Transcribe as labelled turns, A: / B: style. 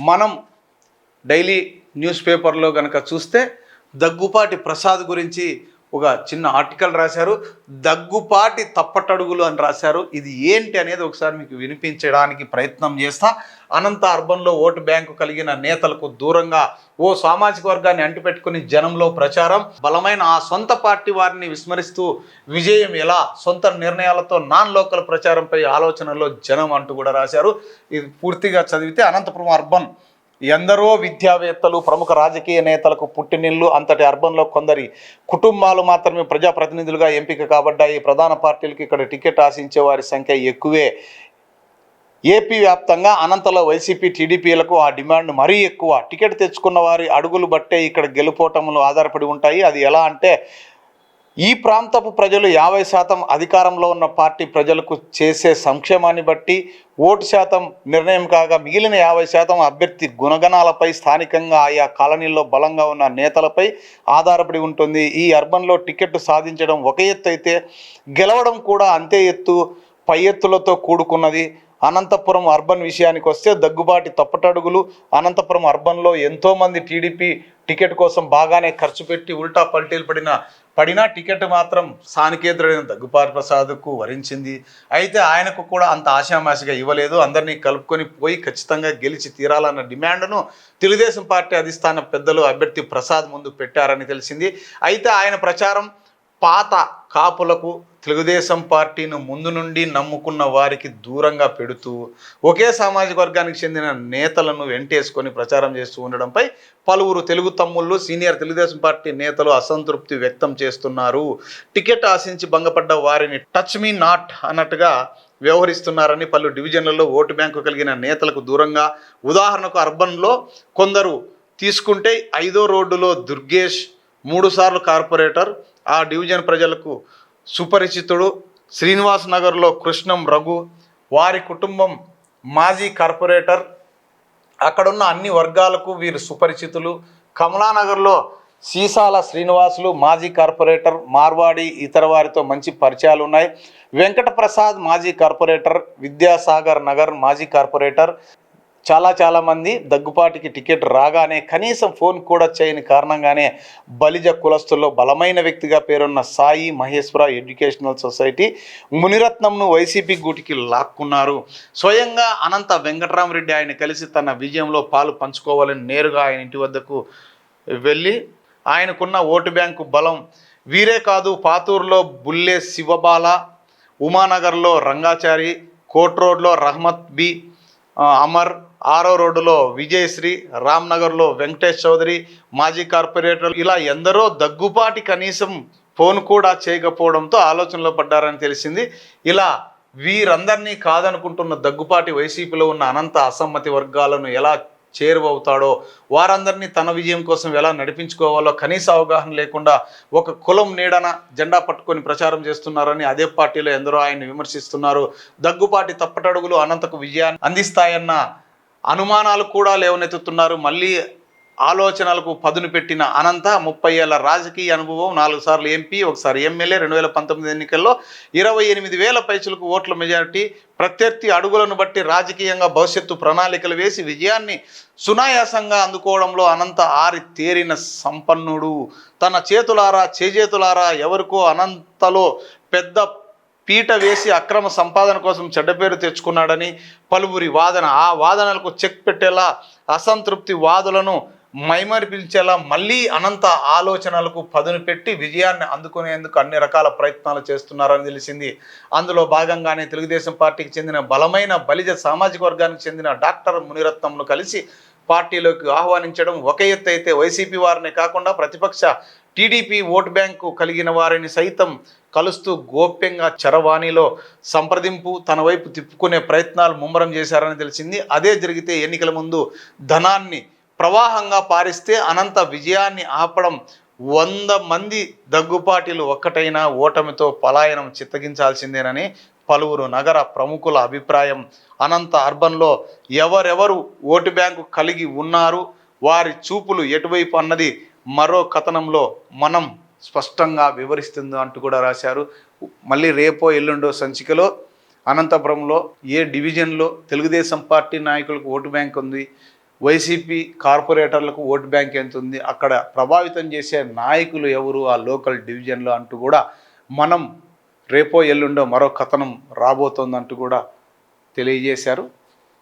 A: మనం daily news పేపర్లో కనుక చూస్తే దగ్గుపాటి ప్రసాద్ గురించి ఒక చిన్న ఆర్టికల్ రాశారు. దగ్గుపాటి తప్పటడుగులు అని రాశారు. ఇది ఏంటి అనేది ఒకసారి మీకు వినిపించడానికి ప్రయత్నం చేస్తా. అనంత అర్బన్లో ఓటు బ్యాంకు కలిగిన నేతలకు దూరంగా ఓ సామాజిక వర్గాన్ని అంటిపెట్టుకుని జనంలో ప్రచారం. బలమైన ఆ సొంత పార్టీ వారిని విస్మరిస్తూ విజయం ఎలా? సొంత నిర్ణయాలతో నాన్ లోకల్ ప్రచారంపై ఆలోచనలో జనం అంటూ కూడా రాశారు. ఇది పూర్తిగా చదివితే అనంతపురం అర్బన్ ఎందరో విద్యావేత్తలు ప్రముఖ రాజకీయ నేతలకు పుట్టినిల్లు అంతటి అర్బన్లో కొందరి కుటుంబాలు మాత్రమే ప్రజాప్రతినిధులుగా ఎంపిక కాబడ్డాయి. ప్రధాన పార్టీలకు ఇక్కడ టికెట్ ఆశించే వారి సంఖ్య ఎక్కువే. ఏపీ వ్యాప్తంగా అనంతలో వైసీపీ టీడీపీలకు ఆ డిమాండ్ మరీ ఎక్కువ. టికెట్ తెచ్చుకున్న వారి అడుగులు బట్టే ఇక్కడ గెలుపోటములు ఆధారపడి ఉంటాయి. అది ఎలా అంటే ఈ ప్రాంతపు ప్రజలు యాభై శాతం అధికారంలో ఉన్న పార్టీ ప్రజలకు చేసే సంక్షేమాన్ని బట్టి ఓటు శాతం నిర్ణయం కాగా మిగిలిన యాభై శాతం అభ్యర్థి గుణగణాలపై స్థానికంగా ఆయా కాలనీల్లో బలంగా ఉన్న నేతలపై ఆధారపడి ఉంటుంది. ఈ అర్బన్లో టికెట్ సాధించడం ఒక ఎత్తు అయితే గెలవడం కూడా అంతే ఎత్తు పై ఎత్తులతో కూడుకున్నది. అనంతపురం అర్బన్ విషయానికి వస్తే దగ్గుబాటి తప్పటడుగులు అనంతపురం అర్బన్లో ఎంతోమంది టీడీపీ టికెట్ కోసం బాగానే ఖర్చు పెట్టి ఉల్టా పల్టీలు పడిన పడినా టికెట్ మాత్రం స్థానికేతరుడైన దగ్గుపాటి ప్రసాద్కు వరించింది. అయితే ఆయనకు కూడా అంత ఆశామాషిగా ఇవ్వలేదు. అందరినీ కలుపుకొని పోయి ఖచ్చితంగా గెలిచి తీరాలన్న డిమాండ్ను తెలుగుదేశం పార్టీ అధిష్టాన పెద్దలు అభ్యర్థి ప్రసాద్ ముందు పెట్టారని తెలిసింది. అయితే ఆయన ప్రచారం పాత కాపులకు తెలుగుదేశం పార్టీని ముందు నుండి నమ్ముకున్న వారికి దూరంగా పెడుతూ ఒకే సామాజిక వర్గానికి చెందిన నేతలను వెంటేసుకొని ప్రచారం చేస్తూ ఉండడంపై పలువురు తెలుగు తమ్ముళ్ళు సీనియర్ తెలుగుదేశం పార్టీ నేతలు అసంతృప్తి వ్యక్తం చేస్తున్నారు. టికెట్ ఆశించి భంగపడ్డ వారిని టచ్ మీ నాట్ అన్నట్టుగా వ్యవహరిస్తున్నారని పలు డివిజన్లలో ఓటు బ్యాంకు కలిగిన నేతలకు దూరంగా ఉదాహరణకు అర్బన్లో కొందరు తీసుకుంటే ఐదో రోడ్డులో దుర్గేష్ మూడుసార్లు కార్పొరేటర్ ఆ డివిజన్ ప్రజలకు సుపరిచితుడు శ్రీనివాస్ నగర్లో కృష్ణం రఘు వారి కుటుంబం మాజీ కార్పొరేటర్. అక్కడున్న అన్ని వర్గాలకు వీరు సుపరిచితులు. కమలానగర్లో సీసాల శ్రీనివాసులు మాజీ కార్పొరేటర్ మార్వాడి ఇతర వారితో మంచి పరిచయాలు ఉన్నాయి. వెంకట ప్రసాద్ మాజీ కార్పొరేటర్. విద్యాసాగర్ నగర్ మాజీ కార్పొరేటర్. చాలా చాలామంది దగ్గుపాటికి టికెట్ రాగానే కనీసం ఫోన్ కూడా చేయని కారణంగానే బలిజ కులస్తుల్లో బలమైన వ్యక్తిగా పేరున్న సాయి మహేశ్వర ఎడ్యుకేషనల్ సొసైటీ మునిరత్నంను వైసీపీ గూటికి లాక్కున్నారు. స్వయంగా అనంత వెంకటరామరెడ్డి ఆయన కలిసి తన విజయంలో పాలు పంచుకోవాలని నేరుగా ఆయన ఇంటి వద్దకు వెళ్ళి ఆయనకున్న ఓటు బ్యాంకు బలం వీరే కాదు పాతూరులో బుల్లే శివబాల ఉమానగర్లో రంగాచారి కోట్ రోడ్లో రహమత్ బి అమర్ ఆరో రోడ్డులో విజయశ్రీ రామ్నగర్లో వెంకటేష్ చౌదరి మాజీ కార్పొరేటర్ ఇలా ఎందరో దగ్గుపాటి కనీసం ఫోన్ కూడా చేయకపోవడంతో ఆలోచనలో పడ్డారని తెలిసింది. ఇలా వీరందరినీ కాదనుకుంటున్న దగ్గుపాటి వైసీపీలో ఉన్న అనంత అసమ్మతి వర్గాలను ఎలా చేరువవుతాడో వారందరినీ తన విజయం కోసం ఎలా నడిపించుకోవాలో కనీస అవగాహన లేకుండా ఒక కులం నీడన జెండా పట్టుకొని ప్రచారం చేస్తున్నారని అదే పార్టీలో ఎందరో ఆయన్ని విమర్శిస్తున్నారు. దగ్గుపాటి తప్పటడుగులు అనంతకు విజయాన్ని అందిస్తాయన్న అనుమానాలు కూడా లేవనెత్తుతున్నారు. మళ్ళీ ఆలోచనలకు పదును పెట్టిన అనంత ముప్పై ఏళ్ళ రాజకీయ అనుభవం నాలుగు సార్లు ఎంపీ ఒకసారి ఎమ్మెల్యే రెండు వేల పంతొమ్మిది ఎన్నికల్లో ఇరవై ఎనిమిది వేల పైచులకు ఓట్ల మెజారిటీ ప్రత్యర్థి అడుగులను బట్టి రాజకీయంగా భవిష్యత్తు ప్రణాళికలు వేసి విజయాన్ని సునాయాసంగా అందుకోవడంలో అనంత ఆరి తేరిన సంపన్నుడు. తన చేతులారా చేజేతులారా ఎవరికో అనంతలో పెద్ద పీట వేసి అక్రమ సంపాదన కోసం చెడ్డ పేరు తెచ్చుకున్నాడని పలువురి వాదన. ఆ వాదనలకు చెక్ పెట్టేలా అసంతృప్తి వాదులను మైమరిపించేలా మళ్ళీ అనంత ఆలోచనలకు పదును పెట్టి విజయాన్ని అందుకునేందుకు అన్ని రకాల ప్రయత్నాలు చేస్తున్నారని తెలిసింది. అందులో భాగంగానే తెలుగుదేశం పార్టీకి చెందిన బలమైన బలిజ సామాజిక వర్గానికి చెందిన డాక్టర్ మునిరత్నంను కలిసి పార్టీలోకి ఆహ్వానించడం ఒక ఎత్తు అయితే వైసీపీ వారిని కాకుండా ప్రతిపక్ష టీడీపీ ఓటు బ్యాంకు కలిగిన వారిని సైతం కలుస్తూ గోప్యంగా చరవాణిలో సంప్రదింపు తన వైపు తిప్పుకునే ప్రయత్నాలు ముమ్మరం చేశారని తెలిసింది. అదే జరిగితే ఎన్నికల ముందు ధనాన్ని ప్రవాహంగా పారిస్తే అనంత విజయాన్ని ఆపడం వంద మంది దగ్గుపాటీలు ఒక్కటైనా ఓటమితో పలాయనం చిత్తగించాల్సిందేనని పలువురు నగర ప్రముఖుల అభిప్రాయం. అనంత అర్బన్లో ఎవరెవరు ఓటు బ్యాంకు కలిగి ఉన్నారు? వారి చూపులు ఎటువైపు అన్నది మరో కథనంలో మనం స్పష్టంగా వివరిస్తుంది అంటూ కూడా రాశారు. మళ్ళీ రేపో ఎల్లుండో సంచికలో అనంతపురంలో ఏ డివిజన్లో తెలుగుదేశం పార్టీ నాయకులకు ఓటు బ్యాంక్ ఉంది? వైసీపీ కార్పొరేటర్లకు ఓటు బ్యాంక్ ఎంత ఉంది? అక్కడ ప్రభావితం చేసే నాయకులు ఎవరు ఆ లోకల్ డివిజన్లో అంటూ కూడా మనం రేపో ఎల్లుండో మరో కథనం రాబోతోందంటూ కూడా తెలియజేశారు.